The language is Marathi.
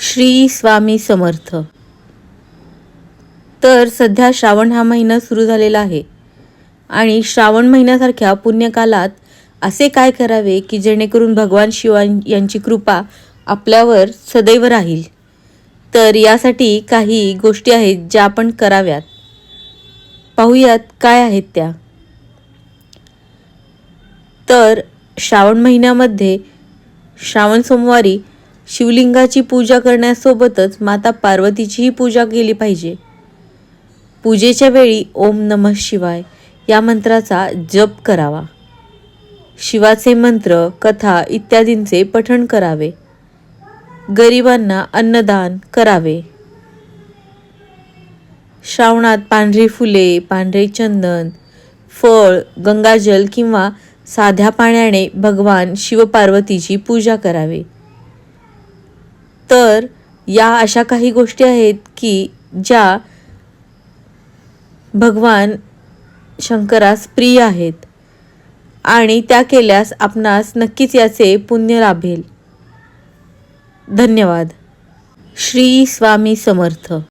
श्री स्वामी समर्थ. तर सध्या श्रावण हा महिना सुरू झालेला आहे. आणि श्रावण महिन्यासारख्या पुण्यकालात असे काय करावे की जेणेकरून भगवान शिवा यांची कृपा आपल्यावर सदैव राहील? तर यासाठी काही गोष्टी आहेत ज्या आपण कराव्यात. पाहूयात काय आहेत त्या. तर श्रावण महिन्यामध्ये श्रावण सोमवारी शिवलिंगाची पूजा करण्यासोबतच माता पार्वतीचीही पूजा केली पाहिजे. पूजेच्या वेळी ओम नमः शिवाय या मंत्राचा जप करावा. शिवाचे मंत्र कथा इत्यादींचे पठण करावे. गरिबांना अन्नदान करावे. श्रावणात पांढरी फुले पांढरे चंदन फळ गंगाजल किंवा साध्या पाण्याने भगवान शिवपार्वतीची पूजा करावी. तर या अशा काही गोष्टी आहेत की ज्या भगवान शंकरास प्रिय आहेत. आणि त्या केल्यास आपणास नक्कीच याचे पुण्य लाभेल. धन्यवाद. श्री स्वामी समर्थ.